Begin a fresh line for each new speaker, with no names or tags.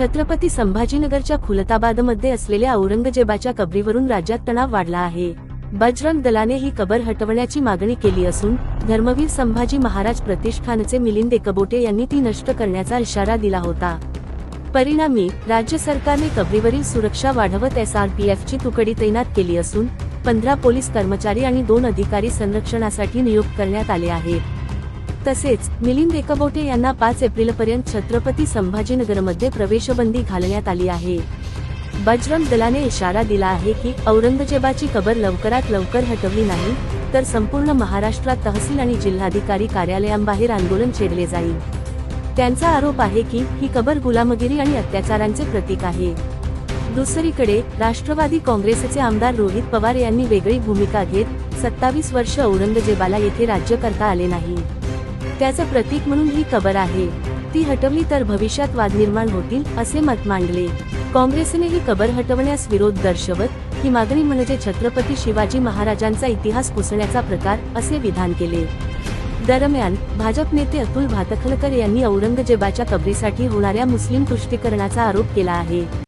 छत्रपती संभाजीनगरच्या खुलताबादमध्ये असलेल्या औरंगजेबाच्या कबरीवरून राज्यात तणाव वाढला आहे. बजरंग दलाने ही कबर हटवण्याची मागणी केली असून धर्मवीर संभाजी महाराज प्रतिष्ठानचे मिलिंद एकबोटे यांनी ती नष्ट करण्याचा इशारा दिला होता. परिणामी राज्य सरकारने कबरीवरील सुरक्षा वाढवत एसआरपीएफची तुकडी तैनात केली असून पंधरा पोलीस कर्मचारी आणि दोन अधिकारी संरक्षणासाठी नियुक्त करण्यात आले आहेत. तसेच मिलिंद एकबोटे यांना पाच एप्रिलपर्यंत छत्रपती संभाजीनगरमध्ये प्रवेशबंदी घालण्यात आली आहे. बजरंग दलाने इशारा दिला आहे की औरंगजेबाची कबर लवकरात लवकर हटवली नाही तर संपूर्ण महाराष्ट्रात तहसील आणि जिल्हाधिकारी कार्यालयांबाहेर आंदोलन छेडले जाईल. त्यांचा आरोप आहे की ही कबर गुलामगिरी आणि अत्याचारांचे प्रतीक आहे. दुसरीकडे राष्ट्रवादी काँग्रेसचे आमदार रोहित पवार यांनी वेगळी भूमिका घेत सत्तावीस वर्ष औरंगजेबाला येथे राज्य करता आले नाही. त्याचं प्रतीक म्हणून ही कबर आहे. ती हटवली तर भविष्यात वाद निर्माण होतील असे मत मांडले. काँग्रेसने ही कबर हटवण्यास विरोध दर्शवत ही मागणी म्हणजे छत्रपती शिवाजी महाराजांचा इतिहास पुसण्याचा प्रकार असे विधान केले. दरम्यान भाजप नेते अतुल भातखलकर यांनी औरंगजेबाच्या कबरीसाठी होणाऱ्या मुस्लिम तुष्टीकरणाचा आरोप केला आहे.